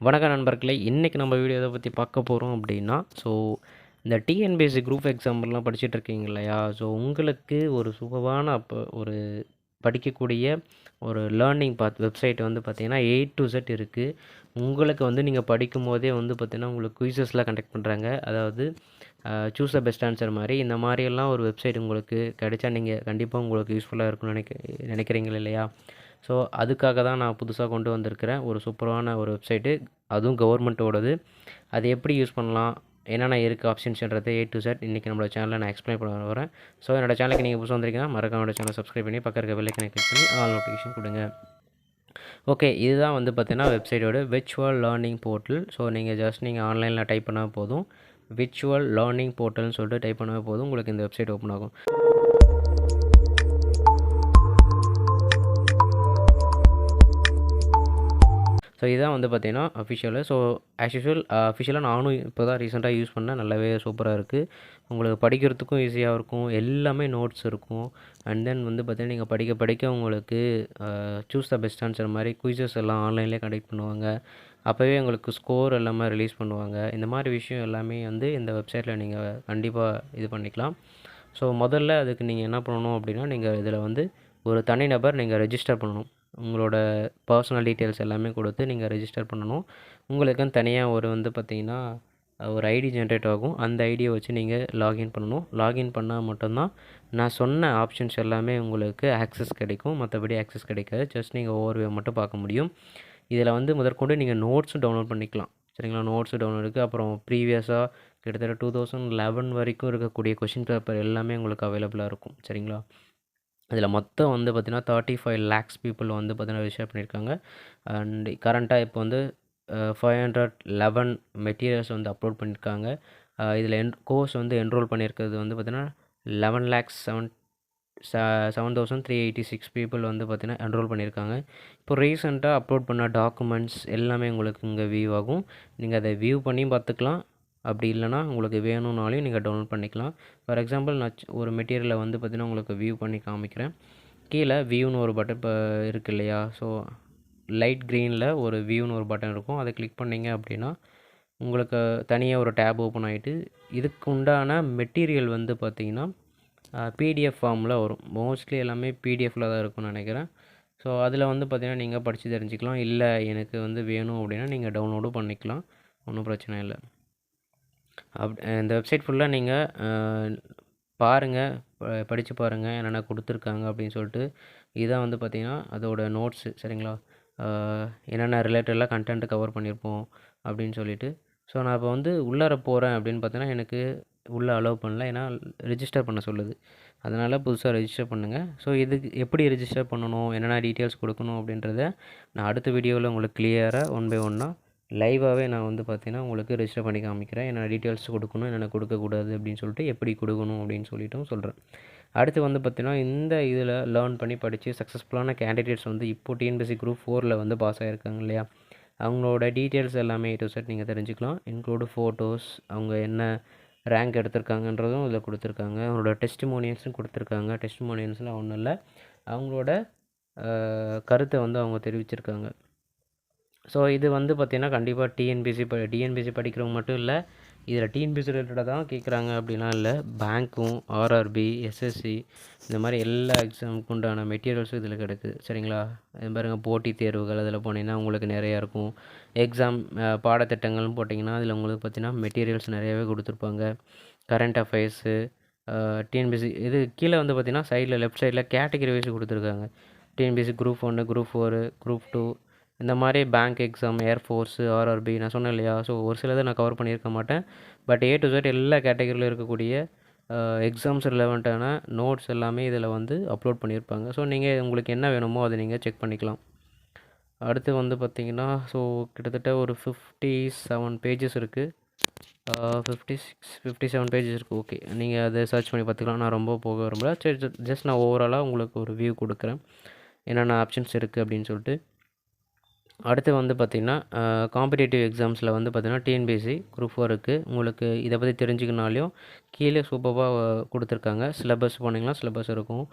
வணக்கம் நண்பர்களே இன்றைக்கி நம்ம வீடியோ இதை பற்றி பார்க்க போகிறோம் அப்படின்னா ஸோ இந்த டிஎன்பிஎஸ்சி குரூப் எக்ஸாம்பிள்லாம் படிச்சுட்டு இருக்கீங்க இல்லையா? ஸோ உங்களுக்கு ஒரு சுகமான அப்போ ஒரு படிக்கக்கூடிய ஒரு லேர்னிங் பாத் வெப்சைட் வந்து பார்த்திங்கன்னா ஏ டு செட் இருக்குது உங்களுக்கு வந்து நீங்கள் படிக்கும் போதே வந்து பார்த்திங்கன்னா உங்களுக்கு குயிசஸ்லாம் கண்டக்ட் பண்ணுறாங்க அதாவது சூஸ் த பெஸ்ட் ஆன்சர் மாதிரி. இந்த மாதிரியெல்லாம் ஒரு வெப்சைட் உங்களுக்கு கிடைச்சா நீங்கள் கண்டிப்பாக உங்களுக்கு யூஸ்ஃபுல்லாக இருக்கும்னு நினைக்க நினைக்கிறீங்க இல்லையா? ஸோ அதுக்காக தான் நான் புதுசாக கொண்டு வந்திருக்கிறேன். ஒரு சூப்பரான ஒரு வெப்சைட்டு அதுவும் கவர்மெண்ட்டோடது அது எப்படி யூஸ் பண்ணலாம்? என்னென்ன இருக்குது ஆப்ஷன்ஸ்ன்றது ஏ டு செட் இன்றைக்கி நம்மளோட சேனலில் நான் எக்ஸ்பிளைன் பண்ண வரேன் ஸோ என்னோட சேனலுக்கு நீங்கள் புதுசாக வந்திருக்கீங்கன்னா மறக்காம சேனலை சேனல் சப்ஸ்கிரைப் பண்ணி பக்கம் இருக்க பெல்லைக்கனை கிளிக் பண்ணி ஆல் நோட்டிஃபிகேஷன் கொடுங்க. ஓகே இதுதான் வந்து பார்த்தீங்கன்னா வெப்சைட்டோட விர்ச்சுவல் லேர்னிங் போர்ட்டல் ஸோ நீங்கள் ஜஸ்ட் நீங்கள் ஆன்லைனில் டைப் பண்ணால் போதும். விர்ச்சுவல் லேர்னிங் போர்ட்டல்னு சொல்லிட்டு டைப் பண்ணால் போதும். உங்களுக்கு இந்த வெப்சைட் ஓப்பன் ஆகும். ஸோ இதுதான் வந்து பார்த்திங்கன்னா அஃபிஷியலு ஸோ ஆஸ் யூஷுவல் அஃபிஷியலாக நானும் இப்போ தான் ரீசெண்டாக யூஸ் பண்ணேன். நல்லாவே சூப்பராக இருக்குது உங்களுக்கு படிக்கிறதுக்கும் ஈஸியாக இருக்கும். எல்லாமே நோட்ஸ் இருக்கும். அண்ட் தென் வந்து பார்த்திங்கன்னா நீங்கள் படிக்க படிக்க உங்களுக்கு சூஸ் த பெஸ்ட் ஆன்சர் மாதிரி குயிசஸ் எல்லாம் ஆன்லைன்லேயே கண்டக்ட் பண்ணுவாங்க. அப்போவே உங்களுக்கு ஸ்கோர் எல்லாமே ரிலீஸ் பண்ணுவாங்க. இந்த மாதிரி விஷயம் எல்லாமே வந்து இந்த வெப்சைட்டில் நீங்கள் கண்டிப்பாக இது பண்ணிக்கலாம். ஸோ முதல்ல அதுக்கு நீங்கள் என்ன பண்ணணும் அப்படின்னா நீங்கள் இதில் வந்து ஒரு தனிநபர் நீங்கள் ரெஜிஸ்டர் பண்ணணும். உங்களோட பர்சனல் டீட்டெயில்ஸ் எல்லாமே கொடுத்து நீங்கள் ரெஜிஸ்டர் பண்ணணும். உங்களுக்குன்னு தனியாக ஒரு வந்து பார்த்திங்கன்னா ஒரு ஐடி ஜென்ரேட் ஆகும். அந்த ஐடியை வச்சு நீங்கள் லாகின் பண்ணணும். லாகின் பண்ணால் மட்டும்தான் நான் சொன்ன ஆப்ஷன்ஸ் எல்லாமே உங்களுக்கு ஆக்சஸ் கிடைக்கும். மற்றபடி ஆக்சஸ் கிடைக்காது. ஜஸ்ட் நீங்கள் ஓவர்வியூ மட்டும் பார்க்க முடியும். இதில் வந்து முதற்கொண்டு நீங்கள் நோட்ஸும் டவுன்லோட் பண்ணிக்கலாம். சரிங்களா? நோட்ஸு டவுன்லோட் இருக்குது அப்புறம் ப்ரீவியஸாக கிட்டத்தட்ட டூ தௌசண்ட் லெவன் வரைக்கும் இருக்கக்கூடிய கொஷின் பேப்பர் எல்லாமே உங்களுக்கு அவைலபிளாக இருக்கும். சரிங்களா? இதில் மொத்தம் வந்து பார்த்திங்கன்னா தேர்ட்டி ஃபைவ் லேக்ஸ் பீப்புள் வந்து பார்த்திங்கன்னா ரிஜிஸ்டர் பண்ணியிருக்காங்க. அண்ட் கரண்ட்டாக இப்போ வந்து ஃபைவ் ஹண்ட்ரட் லெவன் மெட்டீரியல்ஸ் வந்து அப்லோட் பண்ணியிருக்காங்க. இதில் என் கோர்ஸ் வந்து என்ரோல் பண்ணியிருக்கிறது வந்து பார்த்திங்கன்னா eleven lakhs seven seven thousand three eighty six people வந்து பார்த்திங்கன்னா என்ரோல் பண்ணியிருக்காங்க. இப்போ ரீசெண்டாக அப்லோட் பண்ண டாக்குமெண்ட்ஸ் எல்லாமே உங்களுக்கு இங்கே வியூ ஆகும். நீங்கள் அதை வியூ பண்ணியும் பார்த்துக்கலாம். அப்படி இல்லைனா உங்களுக்கு வேணும்னாலையும் நீங்கள் டவுன்லோட் பண்ணிக்கலாம். ஃபார் எக்ஸாம்பிள் நான் ஒரு மெட்டீரியலை வந்து பார்த்திங்கன்னா உங்களுக்கு வியூ பண்ணி காமிக்கிறேன். கீழே வியூன்னு ஒரு பட்டன் இப்போ இருக்குது இல்லையா? ஸோ லைட் க்ரீனில் ஒரு வியூன்னு ஒரு பட்டன் இருக்கும். அதை கிளிக் பண்ணிங்க அப்படின்னா உங்களுக்கு தனியாக ஒரு டேப் ஓப்பன் ஆகிட்டு இதுக்கு உண்டான மெட்டீரியல் வந்து பார்த்திங்கன்னா பிடிஎஃப் ஃபார்மில் வரும். மோஸ்ட்லி எல்லாமே பிடிஎஃப்பில் தான் இருக்கும்னு நினைக்கிறேன். ஸோ அதில் வந்து பார்த்திங்கன்னா நீங்கள் படித்து தெரிஞ்சுக்கலாம். இல்லை எனக்கு வந்து வேணும் அப்படின்னா நீங்கள் டவுன்லோடும் பண்ணிக்கலாம். ஒன்றும் பிரச்சனை இல்லை. அப் இந்த வெப்சைட் ஃபுல்லாக நீங்கள் பாருங்கள் படித்து பாருங்கள் என்னென்ன கொடுத்துருக்காங்க அப்படின்னு சொல்லிட்டு இதான் வந்து பார்த்திங்கன்னா அதோட நோட்ஸு சரிங்களா? என்னென்ன ரிலேட்டடாக கண்டென்ட் கவர் பண்ணியிருப்போம் அப்படின்னு சொல்லிட்டு. ஸோ நான் இப்போ வந்து உள்ளார போகிறேன் அப்படின்னு பார்த்தீங்கன்னா எனக்கு உள்ளே அலோவ் பண்ணல. ஏன்னா ரிஜிஸ்டர் பண்ண சொல்லுது. அதனால் புதுசாக ரிஜிஸ்டர் பண்ணுங்கள் ஸோ இதுக்கு எப்படி ரிஜிஸ்டர் பண்ணணும்? என்னென்ன டீட்டெயில்ஸ் கொடுக்கணும் அப்படின்றத நான் அடுத்த வீடியோவில் உங்களுக்கு கிளியராக ஒன் பை ஒன்னாக லைவாகவே நான் வந்து பார்த்தீங்கன்னா உங்களுக்கு ரெஜிஸ்டர் பண்ணி காமிக்கிறேன். என்னென்ன டீட்டெயில்ஸ் கொடுக்கணும் என்னென்ன கொடுக்கக்கூடாது அப்படின்னு சொல்லிட்டு எப்படி கொடுக்கணும் அப்படின்னு சொல்லிட்டும் சொல்கிறேன் அடுத்து வந்து பார்த்திங்கன்னா இந்த இதில் லேர்ன் பண்ணி படித்து சக்ஸஸ்ஃபுல்லான கேண்டிடேட்ஸ் வந்து இப்போ டிஎன்பிசி குரூப் ஃபோரில் வந்து பாஸ் ஆகிருக்காங்க இல்லையா? அவங்களோட டீட்டெயில்ஸ் எல்லாமே டு செட் நீங்கள் தெரிஞ்சுக்கலாம். இன்க்ளூடு ஃபோட்டோஸ் அவங்க என்ன ரேங்க் எடுத்திருக்காங்கன்றதும் இதில் கொடுத்துருக்காங்க. அவங்களோட டெஸ்டிமோனியல்ஸும் கொடுத்துருக்காங்க. டெஸ்டிமோனியல்ஸில் ஒன்றும் இல்லை. அவங்களோட கருத்தை வந்து அவங்க தெரிவிச்சிருக்காங்க. ஸோ இது வந்து பார்த்திங்கன்னா கண்டிப்பாக டிஎன்பிசி ப டிஎன்பிசி படிக்கிறவங்க மட்டும் இல்லை இதில் டிஎன்பிசி ரிலேட்டடாக தான் கேட்குறாங்க அப்படிலாம் இல்லை பேங்க்கும் ஆர்ஆர்பி எஸ்எஸ்சி இந்த மாதிரி எல்லா எக்ஸாமுக்கு உண்டான மெட்டீரியல்ஸும் இதில் கிடைக்குது. சரிங்களா? இது பாருங்கள் போட்டித் தேர்வுகள் அதில் போனீங்கன்னா உங்களுக்கு நிறையா இருக்கும். எக்ஸாம் பாடத்திட்டங்கள்னு போட்டிங்கன்னா அதில் உங்களுக்கு பார்த்திங்கன்னா மெட்டீரியல்ஸ் நிறையாவே கொடுத்துருப்பாங்க. கரண்ட் அஃபேர்ஸு டிஎன்பிசி இது கீழே வந்து பார்த்திங்கன்னா சைடில் லெஃப்ட் சைடில் கேட்டகரி வைஸ் கொடுத்துருக்காங்க. டிஎன்பிசி குரூப் ஒன்று குரூப் ஃபோரு குரூப் டூ இந்த மாதிரி பேங்க் எக்ஸாம் ஏர்ஃபோர்ஸு ஆர்ஆர்பி நான் சொன்னேன் இல்லையா? ஸோ ஒரு சிலதை நான் கவர் பண்ணியிருக்க மாட்டேன். பட் ஏ டு ஜெட் எல்லா கேட்டகரியிலும் இருக்கக்கூடிய எக்ஸாம்ஸ் ரிலவெண்ட்டான நோட்ஸ் எல்லாமே இதில் வந்து அப்லோட் பண்ணியிருப்பாங்க. ஸோ நீங்கள் உங்களுக்கு என்ன வேணுமோ அதை நீங்கள் செக் பண்ணிக்கலாம். அடுத்து வந்து பார்த்திங்கன்னா ஸோ கிட்டத்தட்ட ஒரு ஃபிஃப்டி செவன் பேஜஸ் இருக்குது fifty six fifty seven pages இருக்குது ஓகே நீங்கள் அதை சர்ச் பண்ணி பார்த்துக்கலாம். நான் ரொம்ப போக விரும்பல. சரி ஜஸ்ட் நான் ஓவராலாக உங்களுக்கு ஒரு வியூ கொடுக்குறேன். என்னென்ன ஆப்ஷன்ஸ் இருக்குது அப்படின்னு சொல்லிட்டு. அடுத்து வந்து பார்த்திங்கன்னா காம்படிட்டிவ் எக்ஸாம்ஸில் வந்து பார்த்திங்கன்னா டிஎன்பிஎஸ்சி குரூப் ஃபோர் இருக்குது உங்களுக்கு இதை பற்றி தெரிஞ்சுக்கினாலையும் கீழே சூப்பராக கொடுத்துருக்காங்க. சிலபஸ் போனீங்கன்னா சிலபஸ் இருக்கும்.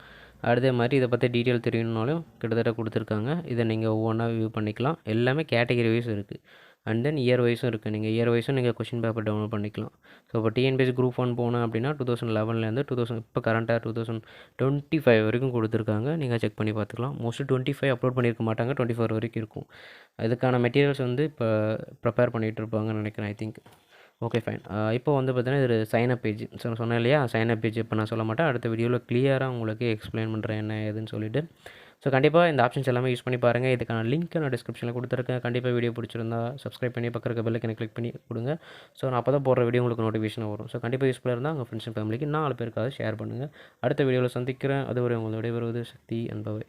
அதே மாதிரி இதை பற்றி டீட்டெயில் தெரியணுனாலும் கிட்டத்தட்ட கொடுத்துருக்காங்க. இதை நீங்கள் ஒவ்வொன்றா வியூ பண்ணிக்கலாம். எல்லாமே கேட்டகரி வைஸ் இருக்குது அண்ட் தென் இயர் வைஸும் இருக்குது நீங்கள் இயர் வைஸும் நீங்கள் கொஷின் பேப்பர் டவுன்லோட் பண்ணிக்கலாம். ஸோ இப்போ டிஎன்பிஎஸ் குரூப் ஒன் போனேன் அப்படின்னா டூ தௌசண்ட் லெவன்லேருந்து டூ தௌசண்ட் இப்போ கரண்ட்டாக டூ தௌசண்ட் டுவெண்ட்டி ஃபைவ் வரைக்கும் கொடுத்துருக்காங்க. நீங்கள் செக் பண்ணி பார்த்துக்கலாம். மோஸ்ட்லி டுவெண்ட்டி ஃபைவ் அப்லோட் பண்ணியிருக்க மாட்டாங்க. டுவெண்ட்டி ஃபோர் வரைக்கும் இருக்கும். அதுக்கான மெட்டீரியல்ஸ் வந்து இப்போ ப்ரிப்பேர் பண்ணிகிட்டு இருப்பாங்கன்னு நினைக்கிறேன் ஐ திங்க் ஓகே ஃபைன் இப்போ வந்து பார்த்தீங்கன்னா இது சைனப் பேஜ் ஸோ சொன்னேன் இல்லையா? சைனப் பேஜ் இப்போ நான் சொல்ல மாட்டேன். அடுத்த வீடியோவில் கிளியராக உங்களுக்கு எக்ஸ்பிளைன் பண்ணுறேன் என்ன ஏதுன்னு சொல்லிவிட்டு ஸோ கண்டிப்பாக இந்த ஆப்ஷன்ஸ் எல்லாமே யூஸ் பண்ணி பாருங்கள் இதுக்கான லிங்க் நான் டிஸ்கிரிப்ஷனில் கொடுத்துருக்கேன். கண்டிப்பாக வீடியோ பிடிச்சிருந்தா சப்ஸ்கிரைப் பண்ணி பக்கம் இருக்க பெல்லைக்கனை கிளிக் பண்ணி கொடுங்க. ஸோ நான் அப்போ தான் போடுற வீடியோ உங்களுக்கு நோட்டிஃபிகேஷன் வரும். ஸோ கண்டிப்பாக யூஸ்ஃபுல்லாக இருந்தால் உங்கள் ஃப்ரெண்ட்ஸ் அண்ட் ஃபேமிலிக்கு நாலு பேருக்காக ஷேர் பண்ணுங்கள் அடுத்த வீடியோவில் சந்திக்கிறேன். அது ஒரு உங்களோட விடைபெறுவது சக்தி அன்பவை